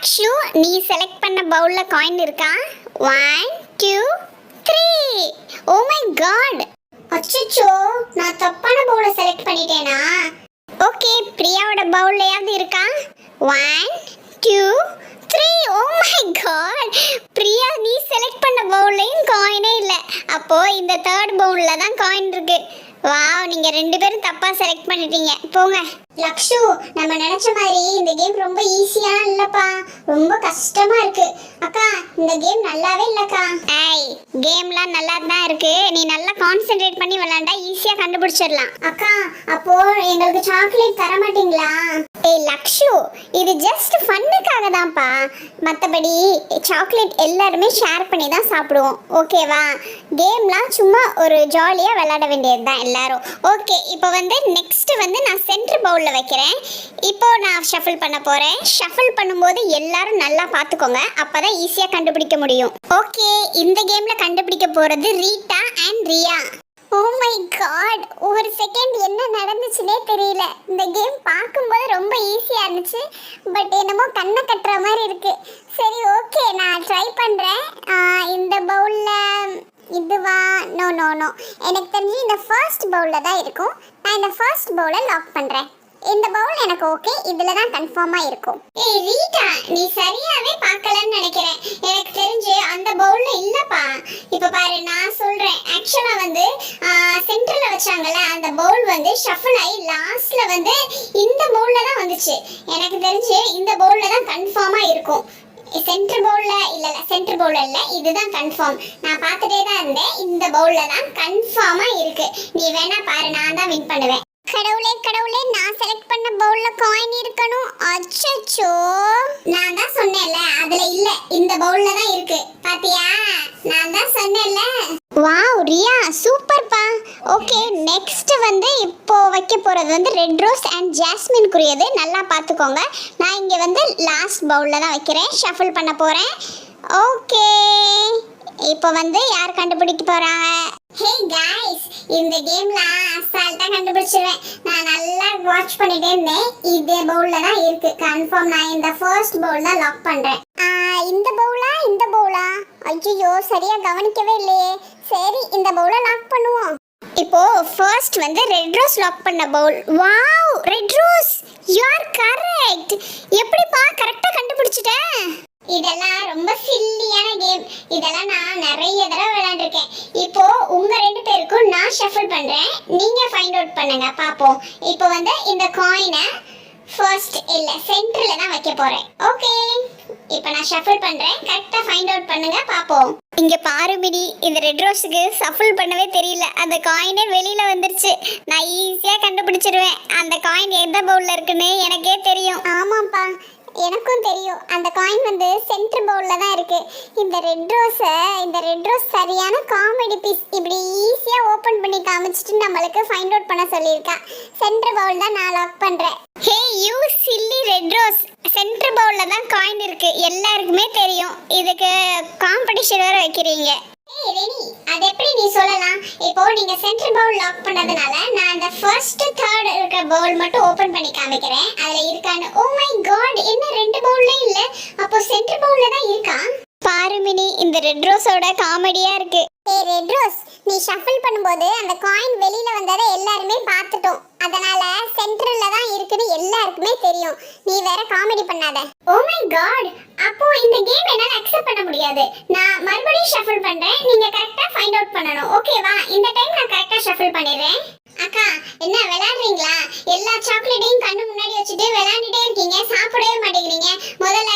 அக்ஷு நீ செலக்ட் பண்ண பவுலில் காயின் இருக்கா? One two three oh my god அச்சோ நான் தப்பான பவுலை செலக்ட் பண்ணிட்டேனா? ஓகே பிரியாவோட பவுல்லையாவது இருக்கா? One two three oh my god Priya நீ செலக்ட் பண்ண பவுல்லையும் காயினே இல்லை. அப்போது இந்த தேர்ட் பவுலில் தான் காயின் இருக்குது வாவ் நீங்க ரெண்டு பேரும் தப்பா செலக்ட் பண்ணிட்டீங்க. போங்க. லக்ஷு நம்ம நினைச்ச மாதிரி இந்த கேம் ரொம்ப ஈஸியா இல்லப்பா. ரொம்ப கஷ்டமா இருக்கு. அக்கா இந்த கேம் நல்லாவே இல்லக்கா. ஏய் கேம்லாம் நல்லா தான் இருக்கு. நீ நல்லா கான்சென்ட்ரேட் பண்ணி விளையாண்டா ஈஸியா கண்டுபிடிச்சிடலாம். அக்கா அப்போ எங்களுக்கு சாக்லேட் தர மாட்டீங்களா ஏய் லக்ஷு இது ஜஸ்ட் ஃபன்னுக்காக தான்ப்பா மற்றபடி சாக்லேட் எல்லாருமே ஷேர் பண்ணி தான் சாப்பிடுவோம் ஓகேவா கேம்லாம் சும்மா ஒரு ஜாலியாக விளையாட வேண்டியது தான் எல்லாரும். ஓகே இப்போ வந்து நெக்ஸ்ட் வந்து நான் சென்டர் பவுலில் வைக்கிறேன். இப்போ நான் ஷஃபிள் பண்ண போகிறேன் ஷஃபிள் பண்ணும்போது எல்லாரும் நல்லா பார்த்துக்கோங்க. அப்போ தான் ஈஸியாக கண்டுபிடிக்க முடியும். ஓகே இந்த கேமில் கண்டுபிடிக்க போகிறது ரீட்டா அண்ட் ரியா. காட் ஒரு செகண்ட் என்ன நடந்துச்சுனே தெரியல. இந்த கேம் பார்க்கும்போது ரொம்ப ஈஸியாக இருந்துச்சு. பட் என்னமோ கண்ணை கட்டுற மாதிரி இருக்கு. சரி ஓகே நான் ட்ரை பண்ணுறேன் இந்த பவுலில் இதுவா? நோ நோ நோ எனக்கு தெரிஞ்சு இந்த ஃபர்ஸ்ட் பவுலில் தான் இருக்கும். நான் இந்த ஃபர்ஸ்ட் பவுலை லாக் பண்ணுறேன் இந்த பவுல் எனக்கு ஓகே இதுல தான் கன்ஃபார்மா இருக்கும். ஏய் ரீட்டா நீ சரியாவே பார்க்கலன்னு நினைக்கிறேன். எனக்கு தெரிஞ்சு அந்த பவுல்ல இல்லப்பா. இப்போ பாரு நான் சொல்றேன். ஆக்சுவலா வந்து வச்சாங்கல்ல அந்த பவுல் வந்து ஷஃபிள் ஆகி லாஸ்ட்ல வந்து இந்த பவுல்ல தான் வந்துச்சு. எனக்கு தெரிஞ்சு இந்த பவுல்ல தான் கன்ஃபார்மா இருக்கும். சென்டர் பவுல்ல இல்ல இல்ல சென்டர் பவுல்ல இல்ல இதுதான் கன்ஃபார்ம் நான் பார்த்துட்டே தான் இருந்தேன். இந்த பவுல்ல தான் கன்ஃபார்மா இருக்கு. நீ வேணா பாரு நான் தான் வின் பண்ணுவேன். கடவுளே கடவுளே நான் செலக்ட் பண்ண பவுல்ல காயின் இருக்கணும். அச்சச்சோ. நான் தான் சொன்னேன்ல அதுல இல்ல இந்த பவுல்ல தான் இருக்கு. பாத்தியா? நான் தான் சொன்னேன்ல. வாவ் ரியா சூப்பர்ப்பா. ஓகே நெக்ஸ்ட் வந்து இப்போ வைக்க போகிறது வந்து ரெட் ரோஸ் அண்ட் ஜாஸ்மின்குரியது நல்லா பார்த்துக்கோங்க. நான் இங்கே வந்து லாஸ்ட் பவுலில் தான் வைக்கிறேன். ஷஃபிள் பண்ண போகிறேன் ஓகே இப்போ வந்து யார் கண்டுபிடிக்க போகிறாங்க ஹே गाइस இந்த கேம்ல அசால்ட்டா கண்டுபிடிச்சிருவேன் நான் நல்லா வாட்ச் பண்ணிட்டே இருந்தேன் இதே பவுல்ல தான் இருக்கு கன்ஃபார்ம் நான் இந்த ஃபர்ஸ்ட் பவுல் தான் லாக் பண்றேன் ஆ, இந்த பவுலா இந்த பவுலா ஐயோ சரியா கவனிக்கவே இல்லையே சரி இந்த பவுலை லாக் பண்ணுவோம் இப்போ ஃபர்ஸ்ட் வந்து ரெட் ரோஸ் லாக் பண்ண Pavul wow red rose you are correct எப்படிப்பா கரெக்டா கண்டுபிடிச்சிட்டேன் இதெல்லாம் ரொம்ப சில்லியான கேம் இதெல்லாம் நான் நிறைய தடவை விளையாண்டுருக்கேன். இப்போ உங்க ரெண்டு பேருக்கும் நான் ஷஃபிள் பண்றேன். நீங்க ஃபைண்ட் அவுட் பண்ணுங்க பாப்போம் இப்போ வந்து இந்த காயினை ஃபர்ஸ்ட் இல்ல சென்டர்ல தான் வைக்க போறேன். ஓகே இப்போ நான் ஷஃபிள் பண்றேன். கரெக்டா ஃபைண்ட் அவுட் பண்ணுங்க பாப்போம் இங்க பாரு மிடி இந்த ரெட் ரோஸுக்கு சஃபிள் பண்ணவே தெரியல. அந்த காயினே வெளியில வந்துருச்சு. நான் ஈஸியா கண்டுபிடிச்சிருவேன். அந்த காயின் எந்த பவுல்ல இருக்குன்னு எனக்கே தெரியும். ஆமாப்பா எனக்கும் தெரியும். அந்த காயின் வந்து சென்டர் பவுல்ல தான் இருக்குது இந்த ரெட் ரோஸை இந்த ரெட் ரோஸ் சரியான காமெடி பீஸ் இப்படி ஈஸியாக ஓப்பன் பண்ணி காமிச்சிட்டு நம்மளுக்கு ஃபைண்ட் அவுட் பண்ண சொல்லியிருக்கேன் சென்டர் பவுல் தான் நான் லாக் பண்ணுறேன் hey you silly red rose centre பவுலில் தான் காயின் இருக்குது எல்லாருக்குமே தெரியும். இதுக்கு காம்படிஷன் வேற வைக்கிறீங்க. ஏய் ரெனி அது எப்படி நீ சொல்லலாம்? இப்போ நீங்க சென்டர் பவுல் லாக் பண்ணதுனால நான் அந்த ஃபர்ஸ்ட் தேர்ட் இருக்கிற பவுல் மட்டும் ஓபன் பண்ணி காமிக்கிறேன். அதுல இருக்கான்னு ஓ மை காட் என்ன ரெண்டு பவுல்ல இல்ல? அப்போ சென்டர் பவுல்ல தான் இருக்கா? பாரு மினி இந்த ரெட் ரோஸோட காமெடியா இருக்கு. ஏய் ரெட் ரோஸ் நீ ஷஃபிள் பண்ணும்போது அந்த காயின் வெளியில வந்ததை எல்லாருமே பார்த்துட்டோம். அதனால சென்டர்ல தான் இருக்குன்னு எல்லாருக்குமே தெரியும். நீ வேற காமெடி பண்ணாத. ஓ மை காட் அப்போ இந்த கேம் முடியாது நான் மறுபடியும் ஷஃபிள் பண்றேன். நீங்க கரெக்ட்டா ஃபைண்ட் அவுட் பண்ணனும் ஓகேவா இந்த டைம் நான் கரெக்ட்டா ஷஃபிள் பண்ணிடுறேன். அக்கா என்ன விளையாடுறீங்களா? எல்லா சாக்லேட்டையும் கண்ணு முன்னாடி வச்சுட்டு விளையாண்டுட்டே இருக்கீங்க. சாப்பிடவே மாட்டேங்கிறீங்க. முதல்ல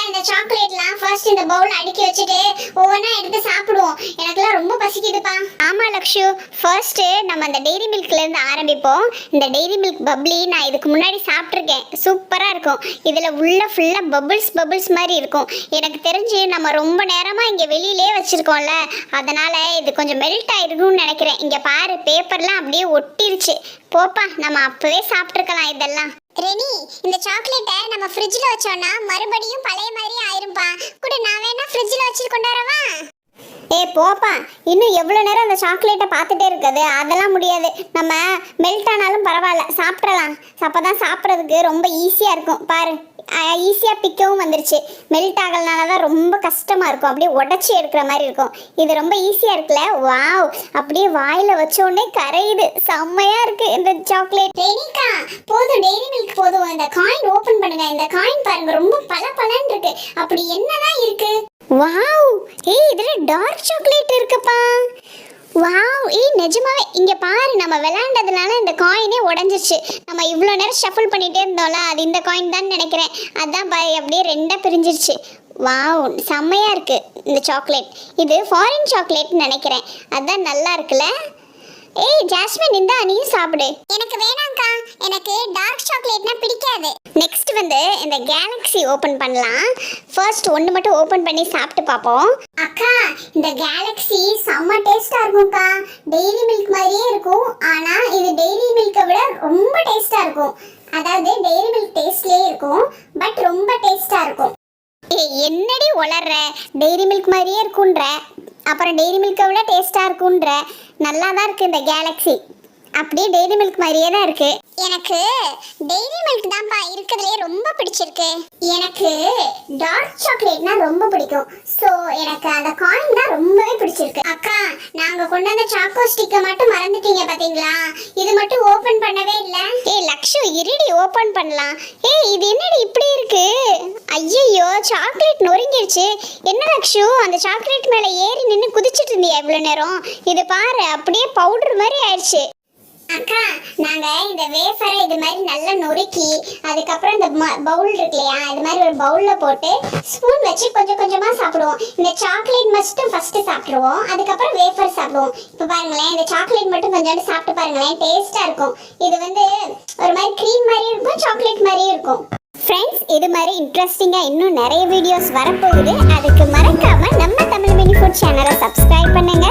இந்த பவுல் அடுக்கி வச்சுட்டு ஒவ்வொன்றா எடுத்து சாப்பிடுவோம். எனக்குலாம் ரொம்ப பசிக்குதுப்பா. ஆமா லக்ஷு. ஃபர்ஸ்ட்டு நம்ம அந்த டெய்ரி மில்க்ல இருந்து ஆரம்பிப்போம். இந்த டெய்ரி மில்க் பப்ளி நான் இதுக்கு முன்னாடி சாப்பிட்ருக்கேன் சூப்பரா இருக்கும். இதுல உள்ள ஃபுல்லா பபுள்ஸ் பபுள்ஸ் மாதிரி இருக்கும். எனக்கு தெரிஞ்சு நம்ம ரொம்ப நேரமா இங்கே வெளியிலே வச்சிருக்கோம்ல. அதனால இது கொஞ்சம் மெல்ட் ஆகிருக்கும்னு நினைக்கிறேன். இங்கே பாரு பேப்பர்லாம் அப்படியே ஒட்டிருச்சு. போப்பா நம்ம அப்பவே சாப்பிட்ருக்கலாம் இதெல்லாம். ரெனி இந்த சாக்லேட்டை நம்ம ஃப்ரிட்ஜில் வச்சோம்னா மறுபடியும் பழைய மாதிரி ஆயிரும்பா. கூட நான் வேணா ஃப்ரிட்ஜில் வச்சு கொண்டாடுறவா ஏ போப்பா இன்னும் எவ்வளோ நேரம் அந்த சாக்லேட்டை பார்த்துட்டே இருக்குது? அதெல்லாம் முடியாது. நம்ம மெல்ட் ஆனாலும் பரவாயில்ல சாப்பிடலாம். அப்போ தான் சாப்பிட்றதுக்கு ரொம்ப ஈஸியாக இருக்கும். பாரு. ஈஸியாக பிக்கவும் வந்துருச்சு. மெல்ட் ஆகலனால தான் ரொம்ப கஷ்டமாக இருக்கும். அப்படியே உடச்சி எடுக்கிற மாதிரி இருக்கும். இது ரொம்ப ஈஸியாக இருக்குல்ல? வாவ் அப்படியே வாயில் வச்ச உடனே கரையுது. செம்மையாக இருக்குது இந்த சாக்லேட் ரெனிகா போதும். டெய்ரி மில்க் போதும். இந்த காயின் ஓப்பன் பண்ணுங்க. இந்த காயின் பாருங்க. ரொம்ப பல இருக்கு. அப்படி என்னதான் இருக்கு? வாவ் ஏய் இதில் டார்க் சாக்லேட் இருக்குப்பா. வாவ் ஏய் நிஜமாவே இங்கே பாரு நம்ம விளையாண்டதுனால இந்த காயினே உடஞ்சிருச்சு. நம்ம இவ்வளோ நேரம் ஷஃபிள் பண்ணிகிட்டே இருந்தோம்ல அது இந்த காயின் தான் நினைக்கிறேன். அதான் பாரு அப்படியே ரெண்டாக பிரிஞ்சிருச்சு. வாவ் செம்மையாக இருக்கு இந்த சாக்லேட் இது ஃபாரின் சாக்லேட்னு நினைக்கிறேன். அதான் நல்லா இருக்குல்ல? ஏய் ஜாஸ்மின் இந்தா நீ சாப்பிடு. எனக்கு வேணாம்க்கா. எனக்கு டார்க் சாக்லேட்னா பிடிக்காது. நெக்ஸ்ட் வந்து இந்த கேலக்ஸி ஓபன் பண்ணலாம். ஃபர்ஸ்ட் ஒன்று மட்டும் ஓபன் பண்ணி சாப்பிட்டு பார்ப்போம். அக்கா இந்த கேலக்ஸி செம்ம டேஸ்டா இருக்கும்க்கா. டெய்லி மில்க் மாதிரியே இருக்கும். ஆனா இது டெய்லி மில்கை விட ரொம்ப டேஸ்டா இருக்கும். அதாவது டெய்லி மில்க் டேஸ்ட்லயே இருக்கும். பட் ரொம்ப டேஸ்டா இருக்கும். என்னடி உளர்ற? டெய்ரி மில்க் மாதிரியே இருக்குன்ற அப்புறம் டெய்ரி மில்கை விட டேஸ்ட்டாக இருக்குன்ற நல்லா தான் இருக்குது இந்த கேலக்ஸி அப்படியே டெய்ரி மில்க் மாதிரியே தான் இருக்கு. எனக்கு டெய்ரி மில்க் தான்ப்பா இருக்கிறதுலே ரொம்ப பிடிச்சிருக்கு. எனக்கு டார்க் சாக்லேட்னா ரொம்ப பிடிக்கும். ஸோ எனக்கு அந்த காயின் தான் ரொம்பவே பிடிச்சிருக்கு. அக்கா நாங்கள் கொண்டு வந்த சாக்கோ ஸ்டிக்கை மட்டும் மறந்துட்டீங்க பார்த்தீங்களா இது மட்டும் ஓப்பன் பண்ணவே இல்லை. ஏய் லக்ஷு இருடி ஓப்பன் பண்ணலாம். ஏய் இது என்னடி இப்படி இருக்கு? ஐயையோ சாக்லேட் நொறுங்கிருச்சு. என்ன லக்ஷு அந்த சாக்லேட் மேலே ஏறி நின்று குதிச்சிட்டு இருந்தியா இவ்வளோ நேரம்? இது பாரு அப்படியே பவுடர் மாதிரி ஆயிடுச்சு. அக்கா நாங்க இந்த வேஃபரை இது மாதிரி நல்லா நொறுக்கி அதுக்கப்புறம் இந்த பவுல் இருக்கு இல்லையா இது மாதிரி ஒரு பவுல்ல போட்டு ஸ்பூன் வச்சு கொஞ்சம் கொஞ்சமா சாப்பிடுவோம். இந்த சாக்லேட் மட்டும் ஃபர்ஸ்ட் சாப்பிடுவோம் அதுக்கப்புறம் வேஃபர் சாப்பிடுவோம். இப்போ பாருங்களேன் இந்த சாக்லேட் மட்டும் கொஞ்சோண்டு சாப்பிட்டு பாருங்களேன் டேஸ்டா இருக்கும். இது வந்து ஒரு மாதிரி க்ரீம் மாதிரி இருக்கும் சாக்லேட் மாதிரியும் இருக்கும். ஃப்ரெண்ட்ஸ் இது மாதிரி இன்ட்ரெஸ்டிங்காக இன்னும் நிறைய வீடியோஸ் வரப்போகுது. அதுக்கு மறக்காம நம்ம தமிழ் மினி ஃபுட் சேனலை சப்ஸ்கிரைப் பண்ணுங்க.